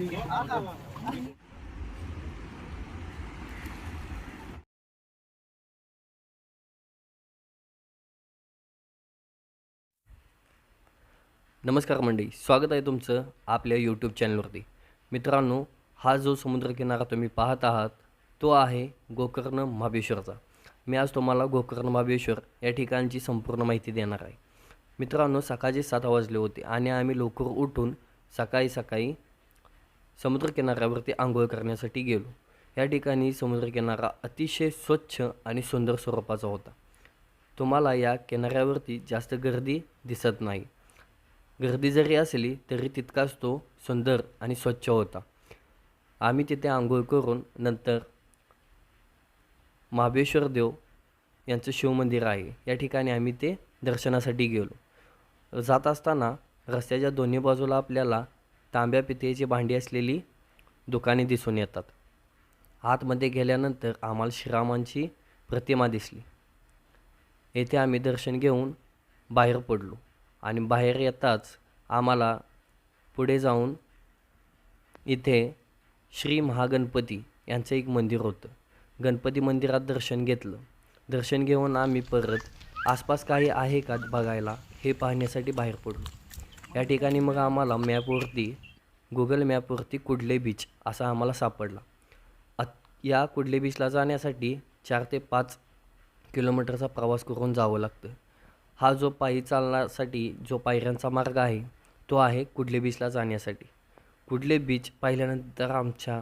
नमस्कार मंडळी स्वागत आहे तुमचं आपल्या यूट्यूब चॅनलवरती मित्रांनो हा जो समुद्रकिनारा तुम्ही पाहत आहात तो आहे गोकर्ण महाबळेश्वरचा. मी आज तुम्हाला गोकर्ण महाबेश्वर या ठिकाणची संपूर्ण माहिती देणार आहे. मित्रांनो सकाळचे सात वाजले होते आणि आम्ही लवकर उठून सकाळी सकाळी समुद्रकिनाऱ्यावरती आंघोळ करण्यासाठी गेलो. या ठिकाणी समुद्रकिनारा अतिशय स्वच्छ आणि सुंदर स्वरूपाचा होता. तुम्हाला या किनाऱ्यावरती जास्त गर्दी दिसत नाही. गर्दी जरी असली तरी तितकाच तो सुंदर आणि स्वच्छ होता. आम्ही तिथे आंघोळ करून नंतर महाबळेश्वर देव यांचं शिवमंदिर आहे. या ठिकाणी आम्ही ते दर्शनासाठी गेलो. जात असताना रस्त्याच्या दोन्ही बाजूला आपल्याला तांब्या पितळेची भांडी असलेली दुकाने दिसून येतात. आतमध्ये गेल्यानंतर आम्हाला श्रीरामांची प्रतिमा दिसली. येथे आम्ही दर्शन घेऊन बाहेर पडलो आणि बाहेर येताच आम्हाला पुढे जाऊन इथे श्री महागणपती यांचं एक मंदिर होतं. गणपती मंदिरात दर्शन घेतलं. दर्शन घेऊन आम्ही परत आसपास काही आहे का बघायला हे पाहण्यासाठी बाहेर पडलो. या ठिकाणी मग आम्हाला मॅपवरती गुगल मॅपवरती कुडले बीच असा आम्हाला सापडला. अत या कुडले बीचला जाण्यासाठी चार ते पाच किलोमीटरचा प्रवास करून जावं लागतं. हा जो पायी चालण्यासाठी जो पायऱ्यांचा मार्ग आहे तो आहे कुडले बीचला जाण्यासाठी. कुडले बीच पाहिल्यानंतर आमच्या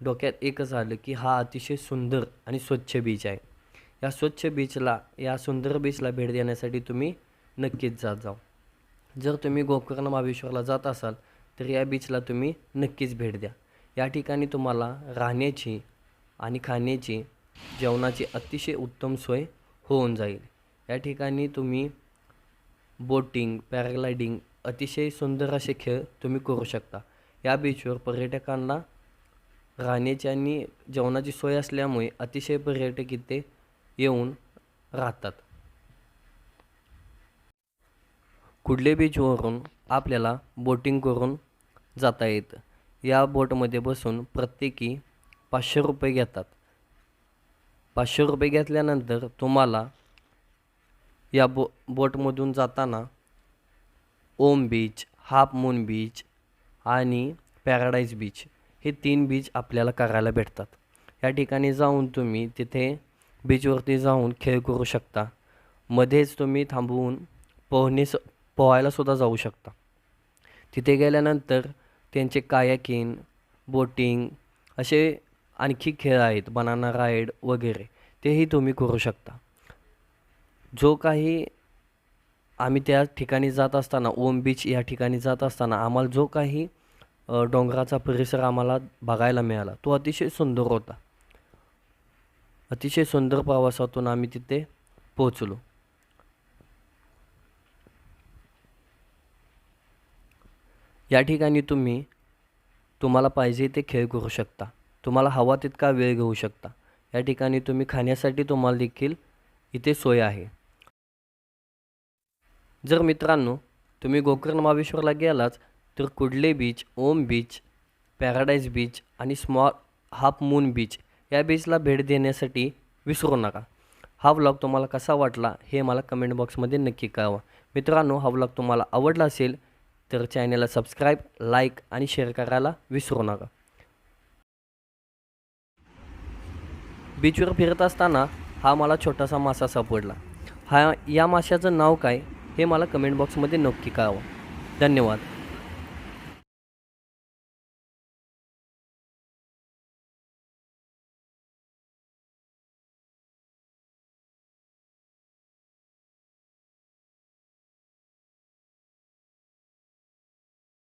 डोक्यात एकच आलं की हा अतिशय सुंदर आणि स्वच्छ बीच आहे. या स्वच्छ बीचला या सुंदर बीचला भेट देण्यासाठी तुम्ही नक्कीच जात जाऊ जर तुम्ही गोकर्ण महाबळेश्वरला जात असाल तर या बीचला तुम्ही नक्कीच भेट द्या. या ठिकाणी तुम्हाला राहण्याची आणि खाण्याची जेवणाची अतिशय उत्तम सोय होऊन जाईल. या ठिकाणी तुम्ही बोटिंग पॅराग्लायडिंग अतिशय सुंदर असे खेळ तुम्ही करू शकता. या बीचवर पर्यटकांना राहण्याची आणि जेवणाची सोय असल्यामुळे अतिशय पर्यटक इथे येऊन राहतात. कुडले बीचवरून आपल्याला बोटिंग करून जाता येतं. या बोटमध्ये बसून प्रत्येकी पाचशे रुपये घेतात. पाचशे रुपये घेतल्यानंतर तुम्हाला या बो बोटमधून जाताना Om beach half moon beach आणि पॅराडाईज बीच हे तीन बीच आपल्याला करायला भेटतात. या ठिकाणी जाऊन तुम्ही तिथे बीचवरती जाऊन खेळ करू शकता. मध्येच तुम्ही थांबवून पोहणे स पोहायलासुद्धा जाऊ शकता. तिथे गेल्यानंतर त्यांचे कायाकिंग बोटिंग असे आणखी खेळ आहेत बनाना राईड वगैरे तेही तुम्ही करू शकता. जो काही आम्ही त्या ठिकाणी जात असताना ओम बीच या ठिकाणी जात असताना आम्हाला जो काही डोंगराचा परिसर आम्हाला बघायला मिळाला तो अतिशय सुंदर होता. अतिशय सुंदर प्रवासातून आम्ही तिथे पोचलो या ठिकाणी तुम्ही तुम्हाला पाहिजे ते खेळ करू शकता. तुम्हाला हवा तितका वेळ घेऊ शकता. या ठिकाणी तुम्ही खाण्यासाठी तुम्हाला देखील इथे सोय आहे. जर मित्रांनो तुम्ही गोकर्ण महाबेश्वरला गेलाच तर Kudle beach Om beach paradise beach आणि स्मॉल हाफ मून बीच या बीचला भेट देण्यासाठी विसरू नका. हा व्लॉग तुम्हाला कसा वाटला हे मला कमेंट बॉक्समध्ये नक्की कळवा. मित्रांनो हा व्लॉग तुम्हाला आवडला असेल तर चॅनलला सबस्क्राईब लाईक आणि शेअर करायला विसरू नका. बीचवर फिरत असताना हा मला छोटासा मासा सापडला. हा या माशाचं नाव काय हे मला कमेंट बॉक्समध्ये नक्की कळावं. धन्यवाद.